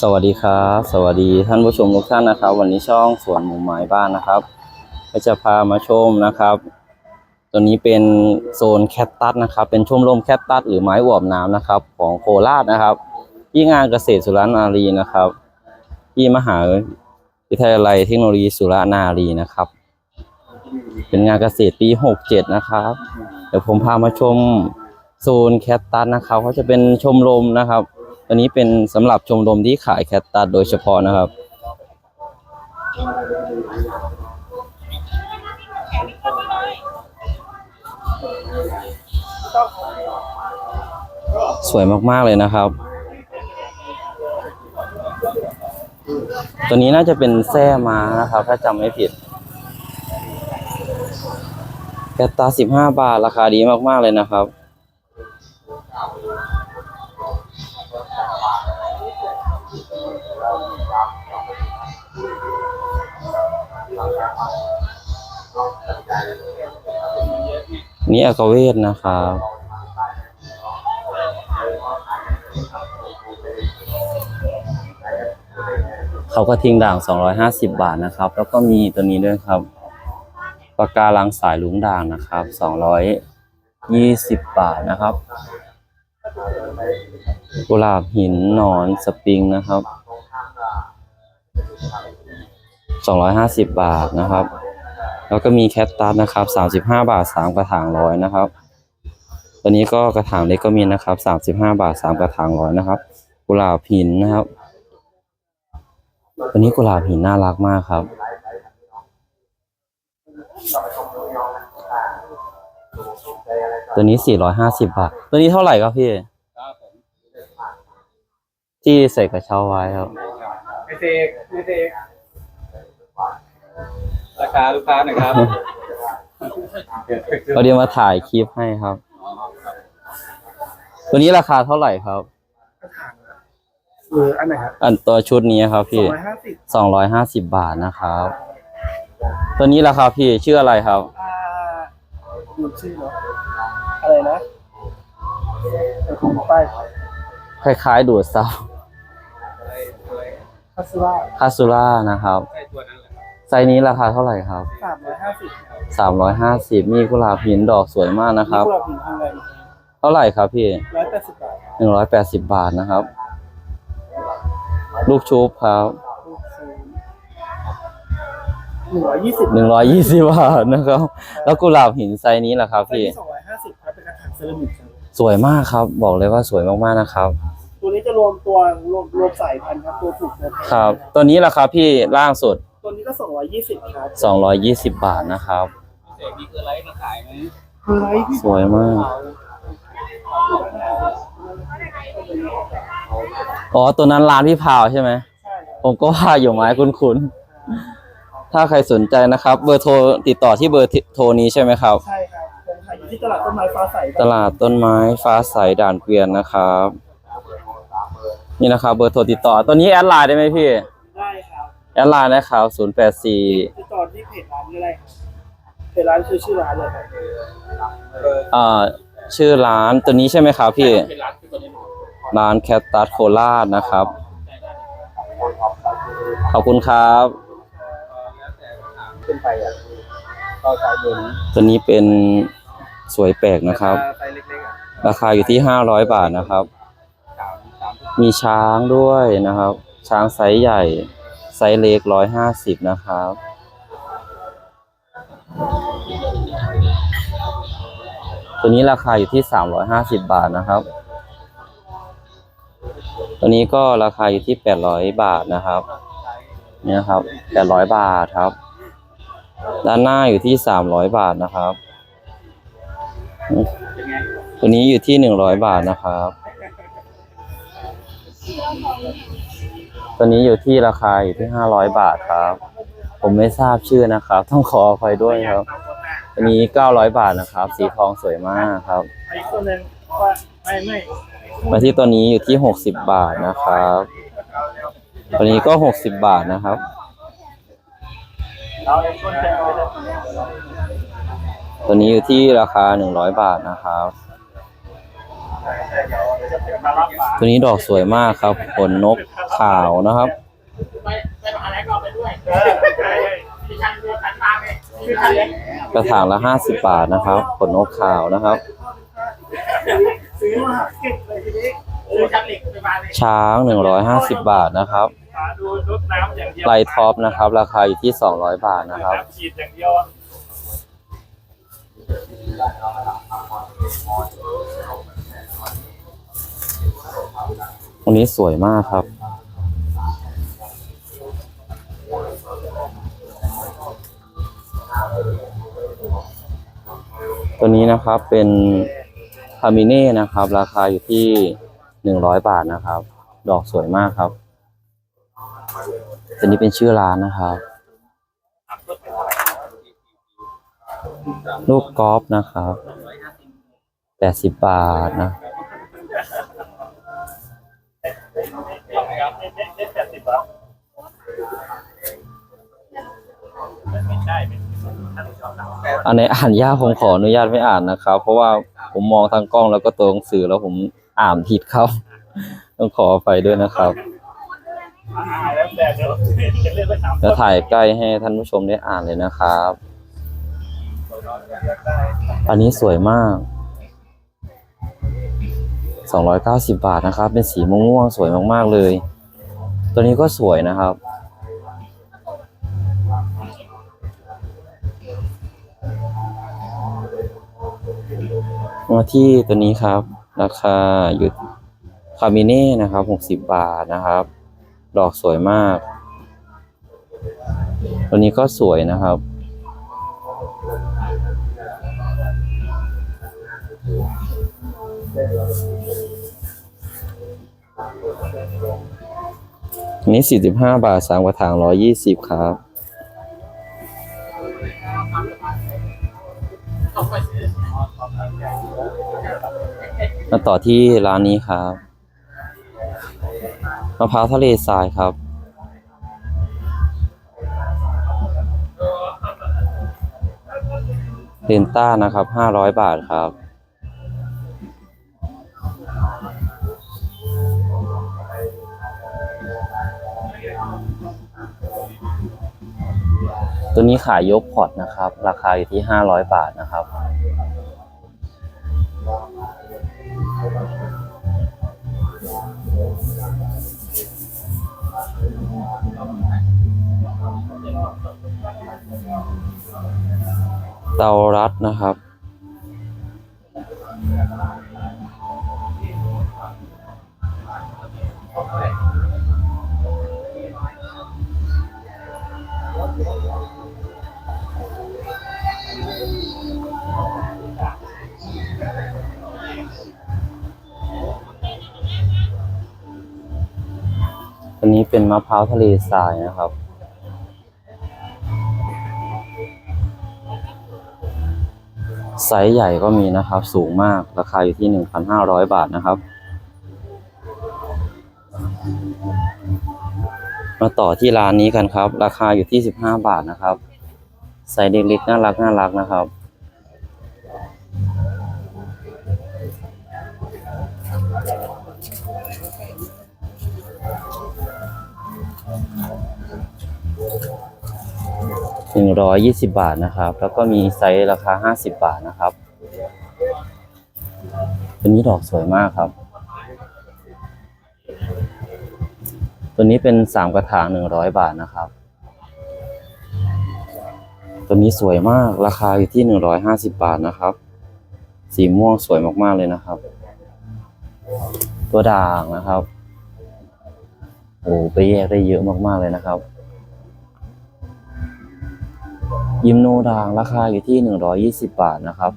สวัสดีครับ สวัสดีท่านผู้ชมทุกท่านนะครับ วันนี้ช่องสวนหมูไม้บ้านนะครับก็จะพามาชมนะครับ ตัวนี้เป็นโซนแคตตัสนะครับ เป็นชมรมแคตตัสหรือไม้อวบน้ำนะครับ ของโคราชนะครับ ที่งานเกษตรสุรานารีนะครับ ที่มหาวิทยาลัยเทคโนโลยีสุรานารีนะครับ เป็นงานเกษตรปีหกเจ็ดนะครับ เดี๋ยวผมพามาชม โซนแคตตัสนะครับเขาจะเป็นชมรมนะครับตัวนี้เป็นสำหรับชมรมที่ขายแคตตัสโดยเฉพาะนะครับ สวยมากๆเลยนะครับ ตัวนี้น่าจะเป็นแส้ม้านะครับ ถ้าจำไม่ผิดแคตตาสิบห้าบาทราคาดีมากๆเลยนะครับ นี่อากาเวทนะครับเขาก็ทิ้งด่าง 250 บาทนะครับ แล้วก็มีตัวนี้ด้วยครับปากการังสายลุงด่างนะครับ 220 บาทนะครับ กุหลาบหินหนอนสปริงนะครับ250บาทนะครับ แล้วก็มีแคตตัสนะครับ35บาท3กระถางร้อยนะครับตัวนี้ก็กระถางเล็กก็มีนะครับ35บาท3กระถางร้อยนะครับ กุหลาบหินนะครับตัวนี้กุหลาบหินน่ารักมากครับ ตัวนี้450บาท ตัวนี้เท่าไหร่ครับพี่ ที่ใส่กระเช้าไว้ครับไอเซกไอเซกราคาลูกค้าหน่อยครับเราเดี๋ยวมาถ่ายคลิปให้ครับ ตัวนี้ราคาเท่าไหร่ครับเอออันไหนครับอันตัวชุดนี้ครับสองพี่ร้อยห้าสิบสองร้อยห้าสิบบาทนะครับ ตัวนี้ราคาพี่ชื่ออะไรครับอ่าดูชื่อเนาะอะไรนะ ไอ้ของป้ายคล้ายๆดูดซับคาสว่าคาซูล่านะครับใช่ตัวนั้นแหละไซส์นี้ราคาเท่าไหร่ครับสามร้อยห้าสิบสามร้อยห้าสิบมีกุหลาบหินดอกสวยมากนะครับพวกเราถึงทางไหนเท่าไหร่ครับพี่ร้อยแปดสิบบาทหนึ่งร้อยแปดสิบบาทนะครับ ลูกชุบครับหนึ่งร้อยยี่สิบหนึ่งร้อยยี่สิบบาทนะครับ แล้วกุหลาบหินไซส์นี้ล่ะครับไซส์พี่ที่สองร้อยห้าสิบครับเป็นกระถางเซรามิกครับ สวยมากครับ บอกเลยว่าสวยมากๆนะครับ ตัวนี้จะรวมตัวรวมรวมสายพันธุ์ครับตัวถูกตัวแพงครับ ตัวนี้ราคาพี่ล่างสุด ตัวนี้ก็สองร้อยยี่สิบครับสองร้อยยี่สิบบาทนะครับเซกมีเกลือไรมาขายไหมคือไรที่สวยมาก อ๋อ ตัวนั้นร้านพี่พาวใช่ไหม ใช่ครับผมก็ว่าอยู่ไม้คุ้นๆ ถ้าใครสนใจนะครับ เบอร์โทรติดต่อที่เบอร์โทรนี้ใช่ไหมครับ ใช่ครับผมขายอยู่ ที่ตลาดต้นไม้ฟ้าใสตลาดต้นไม้ฟ้าใสด่านเกวียนนะครับ นี่นะครับเบอร์โทรติดต่อตัวนี้แอดไลน์ได้ไหมพี่ ได้ครับแอดไลน์นะครับ084ติดต่อที่เพจร้านก็ได้ครับเพจร้านคือชื่อร้านเลยครับเอ่อชื่อร้านตัวนี้ใช่ไหมครับพี่ เป็นร้านคือตัวนี้หมดร้านแคตตัสโคราชนะครับ ขอบคุณครับแล้วแต่ถามขึ้นไปอะก็สายบนตัวนี้เป็น สวยแปลกนะครับ ไซส์เล็กๆอะราคาอยู่ที่ห้าร้อยบาทนะครับ สามสามมีช้างด้วยนะครับ ช้างไซส์ใหญ่ ไซส์เล็กร้อยห้าสิบนะครับ ตัวนี้ราคาอยู่ที่สามร้อยห้าสิบบาทนะครับ ตัวนี้ก็ราคาอยู่ที่แปดร้อยบาทนะครับ เนี่ยครับแปดร้อยบาทครับ ด้านหน้าอยู่ที่สามร้อยบาทนะครับเป็นไง ตัวนี้อยู่ที่หนึ่งร้อยบาทนะครับ ตัวนี้อยู่ที่ราคาอยู่ที่ห้าร้อยบาทครับ ผมไม่ทราบชื่อนะครับ ต้องขออภัยด้วยครับ ตัวนี้เก้าร้อยบาทนะครับ สีทองสวยมากครับตัวหนึ่งว่าไม่ไม่มาที่ตัวนี้อยู่ที่หกสิบบาทนะครับ ตัวนี้ก็หกสิบบาทนะครับ ตัวนี้อยู่ที่ราคาหนึ่งร้อยบาทนะครับเดี๋ยวเดี๋ยวจะเป็นตัวนี้ดอกสวยมากครับขนนกขาวนะครับกระถางละห้าสิบบาทนะครับขนนกขาวนะครับซื้อมาเก็บเลยทีนี้ช้างหนึ่งร้อยห้าสิบบาทนะครับหาดูรถน้ำอย่างเดียวไลท์ท็อปนะครับ ราคาอยู่ที่สองร้อยบาทนะครับ ตรงนี้สวยมากครับ ตัวนี้นะครับเป็นคามิเน่นะครับ ราคาอยู่ที่หนึ่งร้อยบาทนะครับ ดอกสวยมากครับตัวนี้เป็นชื่อร้านนะครับ ลูกกอล์ฟนะครับแปดสิบบาทนะไม่ใช่เป็นอันไหนอ่านยากผมขออนุญาตไม่อ่านนะครับ เพราะว่าผมมองทางกล้องแล้วก็ตัวหนังสือแล้วผมอ่านผิดครับ ต้องขออภัยด้วยนะครับอ่าแล้วแต่เดี๋ยวจะเล่นไปถามจะถ่ายใกล้ให้ท่านผู้ชมได้อ่านเลยนะครับ อันนี้สวยมาก 290 บาทนะครับ เป็นสีม่วงๆสวยมากๆเลย ตัวนี้ก็สวยนะครับ มาที่ตัวนี้ครับ ราคาอยู่คามิเน่นะครับ 60 บาทนะครับ ดอกสวยมาก ตัวนี้ก็สวยนะครับ นนี้45บาทสามกระถาง120ครับ มาต่อที่ร้านนี้ครับมะพร้าวทะเลทรายครับเลนต้านะครับห้าร้อยบาทครับ ตัวนี้ขายยกพอร์ตนะครับ ราคาอยู่ที่ห้าร้อยบาทนะครับ เตารัดนะครับ เป็นมะพร้าวทะเลทรายนะครับ ไซส์ใหญ่ก็มีนะครับ สูงมากราคาอยู่ที่หนึ่งพันห้าร้อยบาทนะครับ มาต่อที่ร้านนี้กันครับ ราคาอยู่ที่สิบห้าบาทนะครับ ไซส์เล็กๆน่ารักน่ารักนะครับ หนึ่งร้อยยี่สิบาทนะครับ แล้วก็มีไซส์ราคาห้าสิบบาทนะครับตัวนี้ดอกสวยมากครับ ตัวนี้เป็นสามกระถางหนึ่งร้อยบาทนะครับ ตัวนี้สวยมากราคาอยู่ที่หนึ่งร้อยห้าสิบบาทนะครับ สีม่วงสวยมากๆเลยนะครับ ตัวด่างนะครับโอ้ไปแยกได้เยอะมากๆเลยนะครับ ยิมโนด่างราคาอยู่ที่หนึ่งร้อยี่สิบบาทนะครับ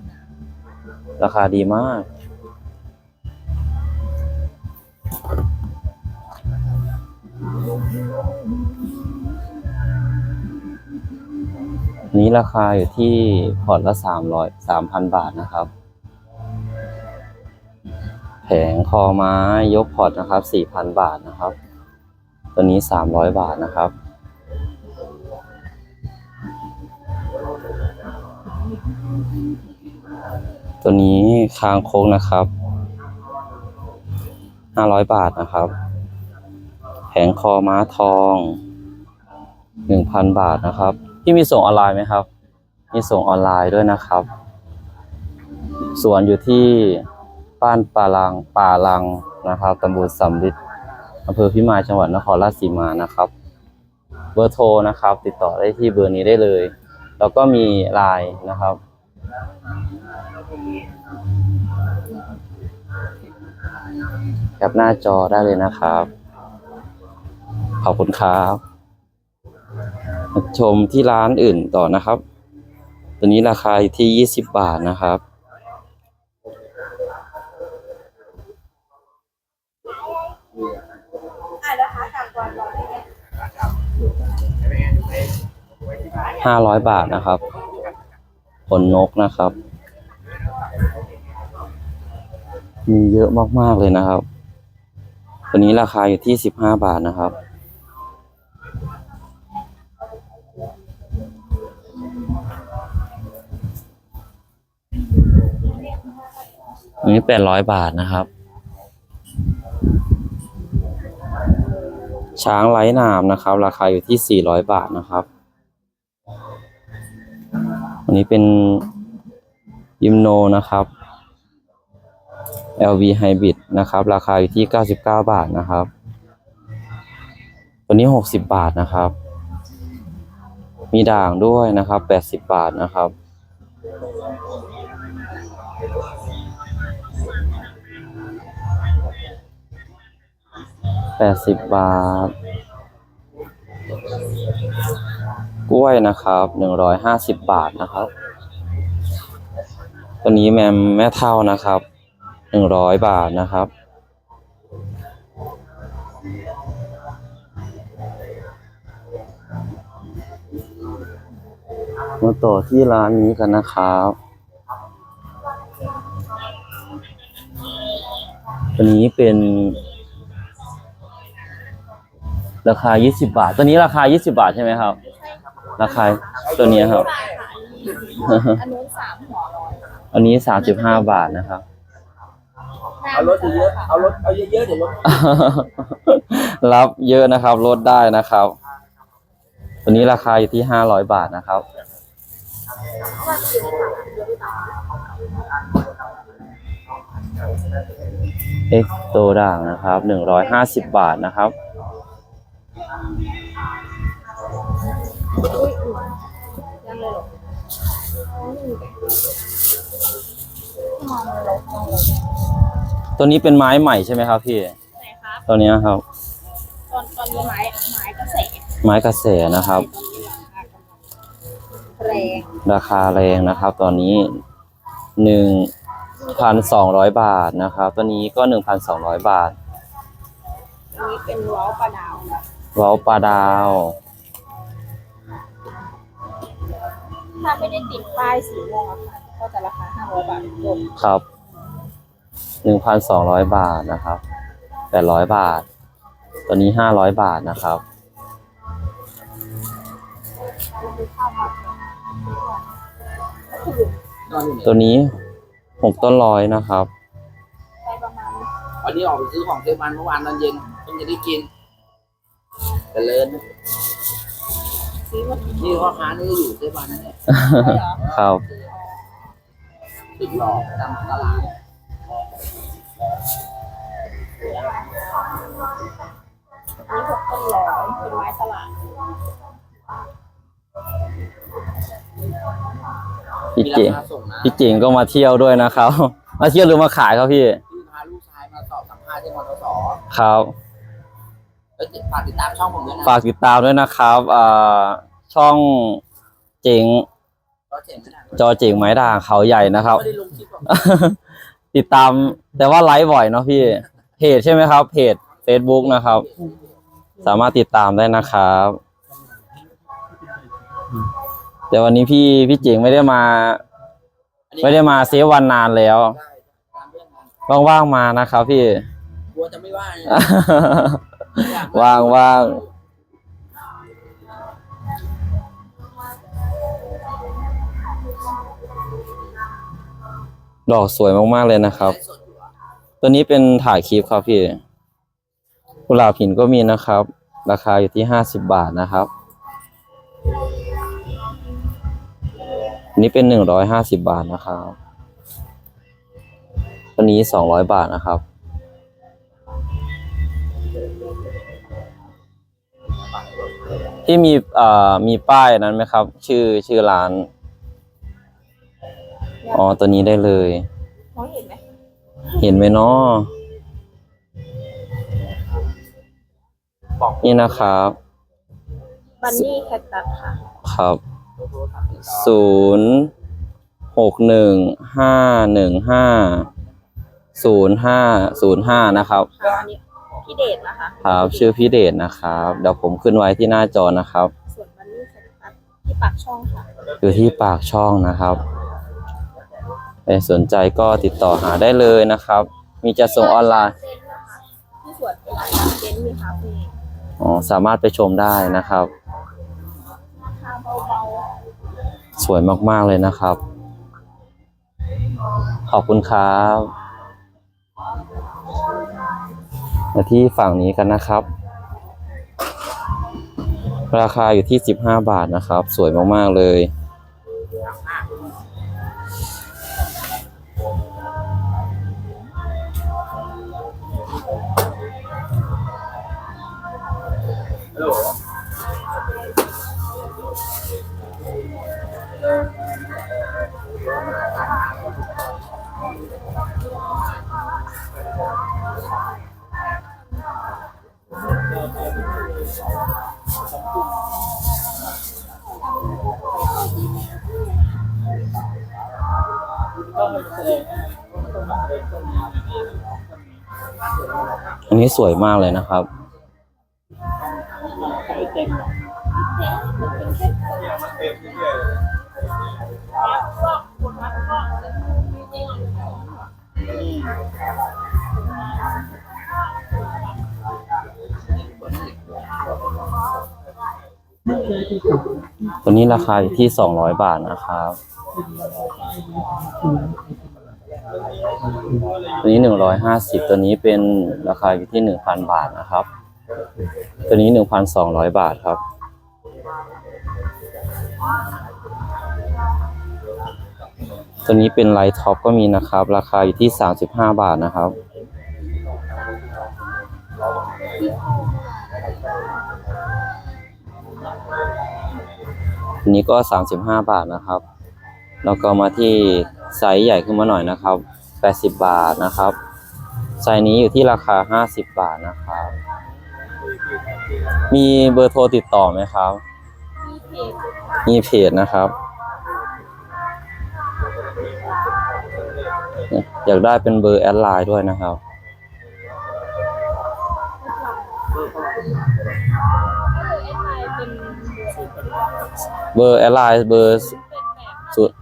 ราคาดีมาก นี้ราคาอยู่ที่พอร์ตละสามร้อยสามพันบาทนะครับ แผงคอไม้ยกพอร์ตนะครับสี่พันบาทนะครับ ตัวนี้สามร้อยบาทนะครับ ตัวนี้คางโค้งนะครับห้าร้อยบาทนะครับ แผงคอม้าทองหนึ่งพันบาทนะครับพี่มีส่งออนไลน์ไหมครับ มีส่งออนไลน์ด้วยนะครับ สวนอยู่ที่บ้านป่าลังป่าลังนะครับตำบลสำลิดอำเภอพิมายจังหวัดนครราชสีมานะครับ เบอร์โทรนะครับ ติดต่อได้ที่เบอร์นี้ได้เลย แล้วก็มีไลน์นะครับ แคปหน้าจอได้เลยนะครับ ขอบคุณครับ ชมที่ร้านอื่นต่อนะครับ ตัวนี้ราคาอยู่ที่ 20 บาทนะครับห้าร้อยบาทนะครับ ขนนกนะครับ มีเยอะมากๆเลยนะครับ ตัวนี้ราคาอยู่ที่สิบห้าบาทนะครับ อันนี้แปดร้อยบาทนะครับ ช้างไร้หนามนะครับ ราคาอยู่ที่สี่ร้อยบาทนะครับ อันนี้เป็นยิมโนนะครับ LV Hybrid นะครับ ราคาอยู่ที่ 99 บาทนะครับ ตัวนี้ 60 บาทนะครับ มีด่างด้วยนะครับ 80 บาทนะครับ 80 บาท ล้วยนะครับ150บาทนะครับ ตัวนี้แมมแม่เท่านะครับหนึ่งร้อยบาทนะครับ มาต่อที่ร้านนี้กันนะครับตัวนี้เป็น ราคา 20 บาท ตัวนี้ราคา 20 บาทใช่ไหมครับ ราคาตัวนี้ครับ อันนู้นสามหัวร้อยอันนี้35บาทนะครับ เอารถเยอะๆเอารถเอาเยอะๆเดี๋ยวรถรับเยอะนะครับลดได้นะครับ ตัวนี้ราคาอยู่ที่ห้าร้อยบาทนะครับ เอ็กโตด่างนะครับหนึ่งร้อยห้าสิบบาทนะครับ ยังเลยเหรอมองเลยมองเลยตัวนี้เป็นไม้ใหม่ใช่ไหมครับพี่ไหนครับตัวเนี้ยครับ ตอนตอนนี้ไม้ไม้กระแสไม้กระแสนะครับ แรงราคาแรงนะครับ ตอนนี้หนึ่งพันสองร้อยบาทนะครับตัวนี้ก็หนึ่งพันสองร้อยบาทอันนี้เป็นล้อปลาดาวนะเว้าปลาดาว ถ้าไม่ได้ติดป้ายสีม่วงอะค่ะก็จะราคาห้าร้อยบาทรวมครับหนึ่งพันสองร้อยบาทนะครับแปดร้อยบาท ตัวนี้ห้าร้อยบาทนะครับนอนอยู่ไหนตัวนี้หกต้นร้อยนะครับ ไปประมาณวันนี้ออกไปซื้อของเทมันเมื่อวานตอนเย็นเพิ่งจะได้กินเจริญ ซื้อมากี่นี่พ่อค้านี่ก็อยู่เทมันนั่นแหละได้เหรอครับ ติดหลอกตามตลาดอันนี้หกต้นร้อยเป็นไม้สลัดพี่มีเจ๋งราคาส่งนะพี่เจ๋งก็มาเที่ยวด้วยนะครับ มาเที่ยวหรือมาขายครับพี่พี่พาลูกชายมาสอบสัมภาษณ์ที่มทสครับแล้วติด ฝากติดตามช่องผมด้วยนะฝากติดตามด้วยนะครับอ่าช่องเจ๋งก็เจ๋งไม่ได้จอเจ๋งไม้ด่างเขาใหญ่นะครับ ไม่ได้ลงคลิปหรอกติดตามแต่ว่าไลฟ์บ่อยเนาะพี่เพจใช่ไหมครับ เพจ Facebook นะครับ สามารถติดตามได้นะครับแต่วันนี้พี่พี่เจ๋งไม่ได้มาไม่ได้มาเซฟวันนานแล้ว ได้ตามเรื่องงานว่างๆมานะครับพี่ กลัวจะไม่ว่าไงอยาก ว่างว่างดอกสวยมากๆเลยนะครับ ตัวนี้เป็นถ่ายคลิปครับพี่กุหลาบหินก็มีนะครับ ราคาอยู่ที่ห้าสิบบาทนะครับนนี้เป็นหนึ่งร้อยห้าสิบบาทนะครับ ตัวนี้สองร้อยบาทนะครับ ที่มีเอ่อมีป้ายนั้นไหมครับ ชื่อชื่อร้าน อ๋อ ตัวนี้ได้เลย มองเห็นไหมเห็นไหมเนาะบอกนี่นะครับ บันนี่แคคตัสค่ะ ครับเบอร์โทรศัพท์ติดต่อศูนย์หกหนึ่งห้าหนึ่งห้าศูนย์ห้าศูนย์ห้านะครับ ค่ะอันนี้ พี่เดชนะคะครับชื่อพี่เดชนะครับเดี๋ยวผมขึ้นไว้ที่หน้าจอนะครับ ส่วนบันนี่แคคตัสที่ปากช่องค่ะอยู่ที่ปากช่องนะครับใครสนใจก็ติดต่อหาได้เลยนะครับ มีจะส่งออนไลน์เจนนะคะที่สวนเป็นร้านเจนมีคาเฟ่อ๋อสามารถไปชมได้นะครับ ราคาเบาสวยมากๆเลยนะครับ ขอบคุณครับ มาที่ฝั่งนี้กันนะครับ ราคาอยู่ที่สิบห้าบาทนะครับ สวยมาก ๆ เลย นนี้สวยมากเลยนะครับ ตัวนี้ราคาอยู่ที่สองร้อยบาทนะครับ ตัวนี้หนึ่งร้อยห้าสิบตัวนี้เป็นราคาอยู่ที่หนึ่งพันบาทนะครับ ตัวนี้หนึ่งพันสองร้อยบาทครับ ตัวนี้เป็นไลท์ท็อปก็มีนะครับ ราคาอยู่ที่สามสิบห้าบาทนะครับอันนี้ก็สามสิบห้าบาทนะครับ แล้วก็มาที่ไซส์ใหญ่ขึ้นมาหน่อยนะครับ แปดสิบบาทนะครับไซส์นี้อยู่ที่ราคาห้าสิบบาทนะครับ มีเบอร์โทรติดต่อไหมครับๆมีเพจค่ะมีเพจนะครับ อยากได้เป็นเบอร์แอดไลน์ด้วยนะครับ เบอร์เอสไลน์เป็นเบอร์แอดไลน์เบอร์ศูนย์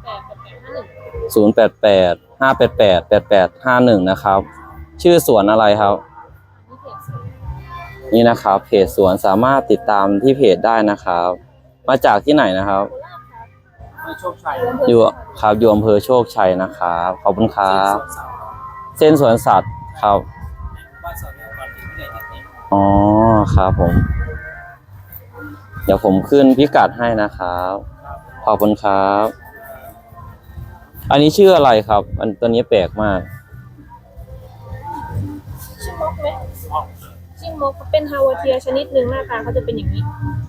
ศูนย์แปดแปดแปด ห้าหนึ่งศูนย์แปดแปดห้าแปดแปดแปดแปดห้าหนึ่งนะครับ ชื่อสวนอะไรครับนี่เพจนี่นะครับเพจสวนสามารถติดตามที่เพจได้นะครับ มาจากที่ไหนนะครับเบอร์โชคชัยอยู่ครับอยู่อำเภอโชคชัยนะครับขอบคุณครับเส้นสวนสัตว์ครับบ้านสอนอก่อนถึงที่ไหนที่ไหนอ๋อครับผม เดี๋ยวผมขึ้นพิกัดให้นะครับ ขอบคุณครับ อันนี้ชื่ออะไรครับ อันตัวนี้แปลกมาก ชิมมกไหมชิมมกเป็นฮาวาเทียชนิดหนึ่งหน้าตาเขาจะเป็นอย่างนี้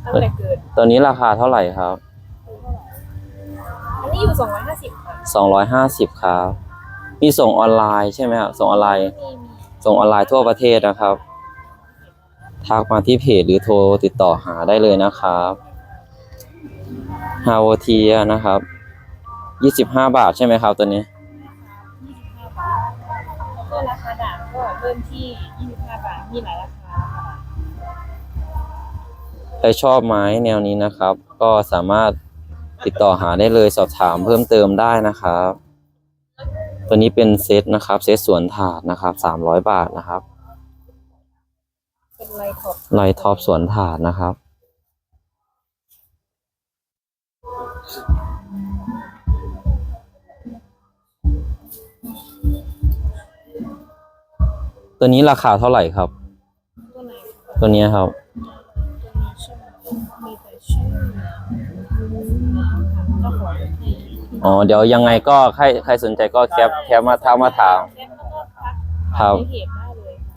ตั้งแต่เกิด ตัวนี้ราคาเท่าไหร่ครับ อันนี้อยู่สองร้อยห้าสิบค่ะสองร้อยห้าสิบครับ มีส่งออนไลน์ใช่ไหมครับ ส่งออนไลน์ มีมีส่งออนไลน์ทั่วประเทศนะครับ ทักมาที่เพจหรือโทรติดต่อหาได้เลยนะครับ ฮาวเทียนะครับ ยี่สิบห้าบาทใช่ไหมครับตัวนี้แล้วก็ราคาด่างก็เริ่มที่ยี่สิบห้าบาท มีหลายราคาค่ะใครชอบไม้แนวนี้นะครับ ก็สามารถติดต่อหาได้เลยสอบถามเพิ่มเติมได้นะครับ ตัวนี้เป็นเซตนะครับ เซตสวนถาดนะครับสามร้อยบาทนะครับ เป็นไลท์ท็อปไลท์ท็อปสวนถาดนะครับ ตัวนี้ราคาเท่าไหร่ครับ ตัวไหนคะตัวเนี้ครับมีแต่ชื่อเจ้าของที่อ๋อเดี๋ยวยังไงก็ใครใครสนใจก็แคปแคปมาทักมาถาม แคปแล้วก็ทักครับในเพจได้เลยค่ะ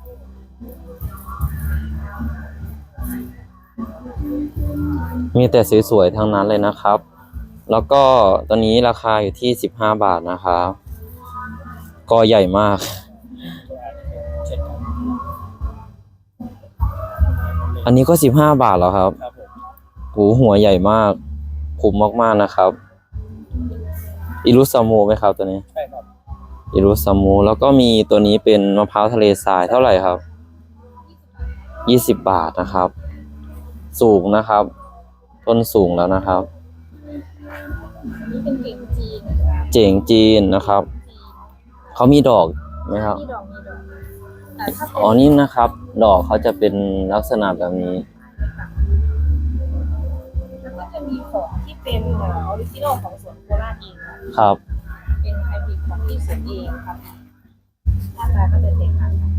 มีแต่สวยๆทั้งนั้นเลยนะครับ แล้วก็ตัวนี้ราคาอยู่ที่สิบห้าบาทนะครับ ก็ใหญ่มาก อันนี้ก็สิบห้าบาทแล้วครับครับผมโหหัวใหญ่มากคุ้มมากๆนะครับอิรุซามูไหมครับตัวนี้ใช่ครับอิรุซามูแล้วก็มีตัวนี้เป็นมะพร้าวทะเลทรายเท่าไหร่ครับยี่สิบบาทนะครับ สูงนะครับ ต้นสูงแล้วนะครับนี่เป็นเก่งจีนนะคะเจ๋งจีนนะครับเขามีดอกไหมครับมีดอกมีด อกแต่ถ้าเป็นอ๋อนี่นะครับ ดอกเขาจะเป็นลักษณะแบบนี้ แล้วก็จะมีของที่เป็นออริจินอลของสวนโคราชเองค่ะครับ เป็นไฮบริดของที่สวนเองครับหน้าตาก็จะแตกต่างกัน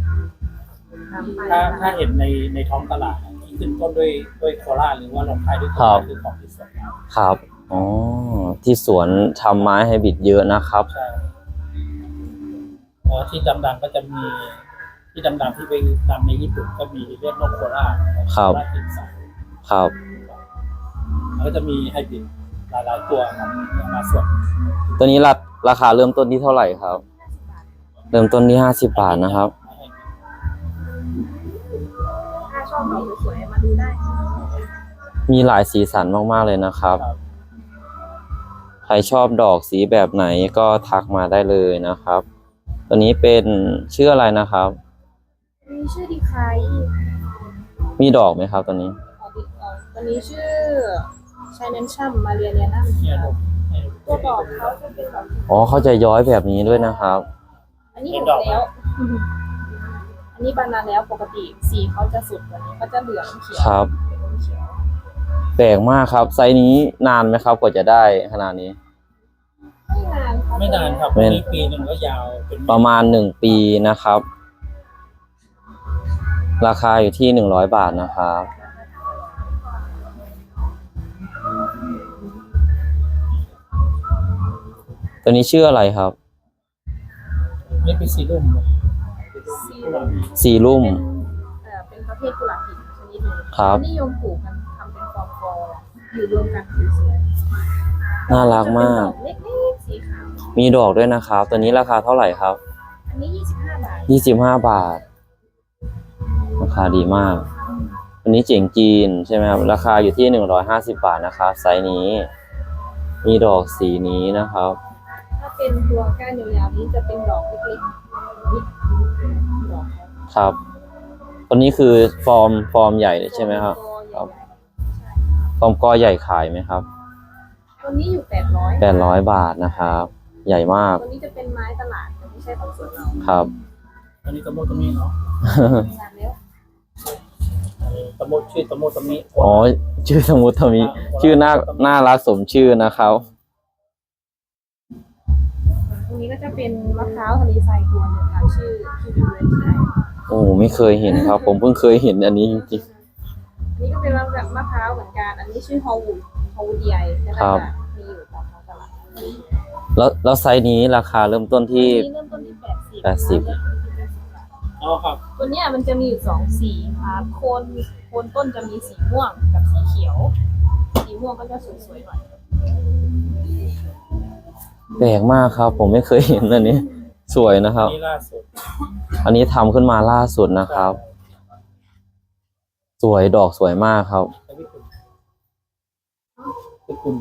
ตามไปถ้าถ้าเห็นในในท้องตลาดอะที่ขึ้นต้นด้วยด้วยโคราชหรือว่าลงท้ายด้วยโคราชคือของที่สวนเราครับอ๋อที่สวนทำไม้ไฮบริดเยอะนะครับใช่เพราะที่ดังๆก็จะมี ที่ดังๆที่ไปดังในญี่ปุ่นก็มีเรียกนกโคราชครับโคราชติดสายครับ แล้วก็จะมีไฮบริดหลายๆตัวครับมาส่วนตัวนี้ราราคาเริ่มต้นที่เท่าไหร่ครับ เริ่มต้นที่ห้าสิบบาทนะครับ ถ้าชอบดอกสวยๆมาดูได้ค่ะมีหลายสีสันมากๆเลยนะครับครับ ใครชอบดอกสีแบบไหนก็ทักมาได้เลยนะครับ ตัวนี้เป็นชื่ออะไรนะครับ มีชื่อดีใครมีดอกไหมครับตัวนี้อ๋อดีอ๋อตัวนี้ชื่อชายเนนชัมมาเรียเนียนัมเนี่ยลูกตัวดอกเขาจะเป็นดอกอ๋อเขาจะย้อยแบบนี้ด้วยนะครับ อันนี้หมดแล้ว อันนี้บานานแล้วปกติสีเขาจะสุดกว่านี้ก็จะเหลืองเขียวครับเป็นเขียวแปลกมากครับ ไซส์นี้นานไหมครับกว่าจะได้ขนาดนี้ ไม่นานครับไม่นานครับไม่นี่ปีหนึ่งก็ยาวเป็นประมาณหนึ่งปีนะครับ ราคาอยู่ที่หนึ่งร้อยบาทนะครับ ตัวนี้ชื่ออะไรครับ นี่เป็นสีรุ่มสีสีลุ่มเป็นเอ่อเป็นประเภทกุหลาบหินชนิดหนึงครับ นิยมปลูกกันทำเป็นฟอร์มกออยู่รวมกันสวยๆน่ารักมากจะเป็นดอกเล็กๆสีขาวมีดอกด้วยนะครับ ตัวนี้ราคาเท่าไหร่ครับ อันนี้ 25 บาทยี่สิบห้าบาท ราคาดีมาก อันนี้เจ๋งจีนใช่ไหมครับราคาอยู่ที่หนึ่งร้อยห้าสิบาทนะครับไซส์นี้ มีดอกสีนี้นะครับ ถ้าเป็นตัวก้านยาวๆนี้จะเป็นดอกเล็กๆนี่ดอกเขาครับตัวนี้คือฟอร์มฟอร์มใหญ่ใช่ไหมครับครับฟอร์มกอใหญ่ขายไหมครับตัวนี้อยู่800แปดร้อยบาทนะครับ ใหญ่มากตัวนี้จะเป็นไม้ตลาดแต่ไม่ใช่ของสวนเราครับ อันนี้ตะโมตะมิเนาะ นานแล้วอันนี้ตะโมชื่อตะโมตะมิอ๋อชื่อสมุทรทมีชื่อน่าน่ารักสมชื่อนะครับตรงนี้ก็จะเป็นมะพร้าวทะเลทรายกวนหนึ่งค่ะชื่อคิวบิวเรนไทโอ้ไม่เคยเห็นครับ ผมเพิ่งเคยเห็นอันนี้จริงอันนี้ก็เป็นแบบมะพร้าวเหมือนกัน อันนี้ชื่อฮอลวูดฮอลวูดใหญ่ก็ครัน่าบจะมีอยู่ตามท้องตลาดๆแล้วแล้วไซส์นี้ราคาเริ่มต้นที่อันนี้เริ่มต้นที่80 80บาทอ๋อครับ ตัวเนี้ยมันจะมีอยู่สองสีค่ะโคนโคนต้นจะมีสีม่วงกับสีเขียว สีม่วงก็จะสวยๆหน่อยแปลกมากครับ ผมไม่เคยเห็นอันนี้ สวยนะคอัรันบนี้ล่าสุดอันนี้ทำขึ้นมาล่าสุดนะครับ สวยดอกสวยมากครับแล้วพี่คุณพี่คุณ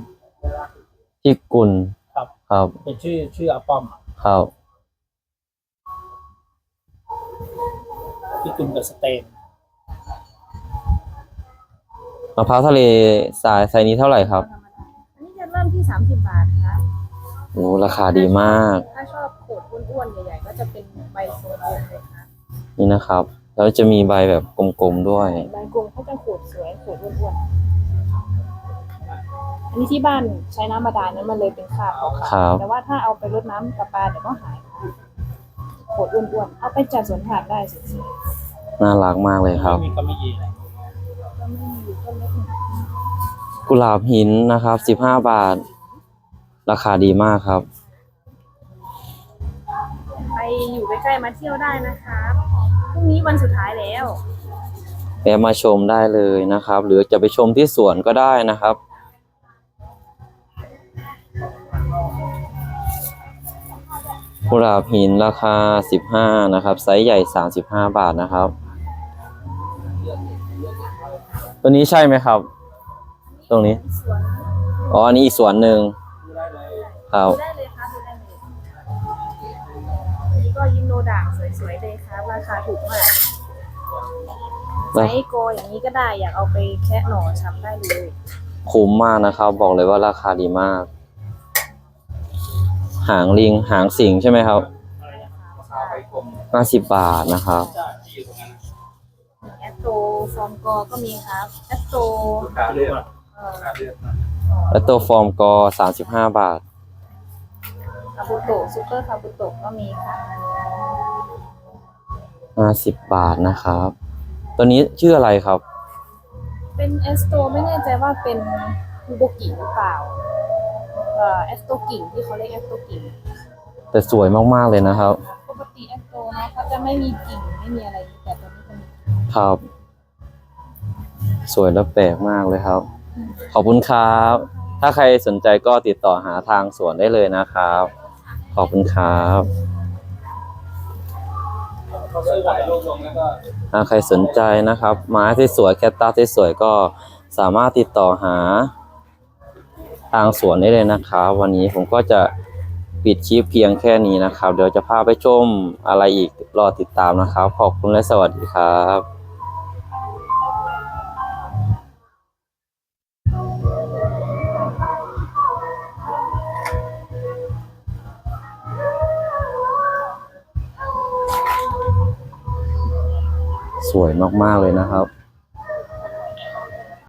ที่กุลครับ ครับ เป็นชื่อชื่ออาป้อม ครับ พี่คุณกับสเตนมะพร้าวทะเลสายไซส์นี้เท่าไหร่ครับธรรมดาอันนี้จะเริ่มที่ 30 บาทค่ะโอ้ราคาดีมาก ถ้าชอบโขดอ้วนๆใหญ่ๆก็จะเป็นใบโซนเลยค่ะนี่นะครับ แล้วจะมีใบแบบกลมๆด้วย ใบกลมเขาจะโขดสวยโขดอ้วนๆอันนี้ที่บ้านใช้น้ำบาดาลนั้นมันเลยเป็นคราบขาวครับ ๆแต่ว่าถ้าเอาไปรดน้ำประปาเดี๋ยวก็หายค่ะ โขดอ้วนๆ เอาไปจัดสวนผักได้สวยน่ารักมากเลยครับไม่มีก็ไม่ยีเลยก็ไม่มีต้นเล็กหนึ่งกุหลาบหินนะครับสิบห้าบาท ราคาดีมากครับใครอยู่ใกล้ๆมาเที่ยวได้นะครับพรุ่งนี้วันสุดท้ายแล้ว แวะมาชมได้เลยนะครับ หรือจะไปชมที่สวนก็ได้นะครับ กุหลาบหินราคา 15 นะครับ ไซส์ใหญ่ 35 บาทนะครับ ตัวนี้ใช่ไหมครับ ตรงนี้สวนอ๋อ อันนี้อีกสวนหนึ่งดูได้เลยครับดูได้เลยครับดูได้เลยอันนี้ก็ยิมโนด่างสวยๆเลยครับราคาถูกมากไซส์โกอย่างนี้ก็ได้อยากเอาไปแคะหน่อช้ำได้เลย คุ้มมากนะครับ บอกเลยว่าราคาดีมาก หางลิงหางสิงใช่ไหมครับข้าวไปกลม50บาทนะครับใช่ที่อยู่ตรงนั้นแอสโตฟอร์มกอก็มีครับแอสโตขาเลือดเอ่อขาเลือดและตัวฟอร์มกอ35บาทคาบูโตะซูเปอร์คาบูโตะก็มีครับ50บาทนะครับ ตัวนี้ชื่ออะไรครับ เป็นแอสโตไม่แน่ใจว่าเป็นคูโบกิหรือเปล่าเอ่อ แอสโตกิ่งที่เขาเรียกแอสโตกิ่งแต่สวยมากๆเลยนะครับ ปกติแอสโตนะเขาจะไม่มีกิ่งไม่มีอะไรแต่ตัวนี้จะมีครับ สวยและแปลกมากเลยครับ ขอบคุณครับ ถ้าใครสนใจก็ติดต่อหาทางสวนได้เลยนะครับ ขอบคุณครับเขาซื้อถ่ายรูปลงแล้วก็ถ้าใครสนใจนะครับ ไม้ที่สวยแคตตัสที่สวยก็สามารถติดต่อหา ทางสวนได้เลยนะครับวันนี้ผมก็จะปิดคลิปเพียงแค่นี้นะครับ เดี๋ยวจะพาไปชมอะไรอีกรอติดตามนะครับ ขอบคุณและสวัสดีครับสวยมาก ๆ เลยนะครับ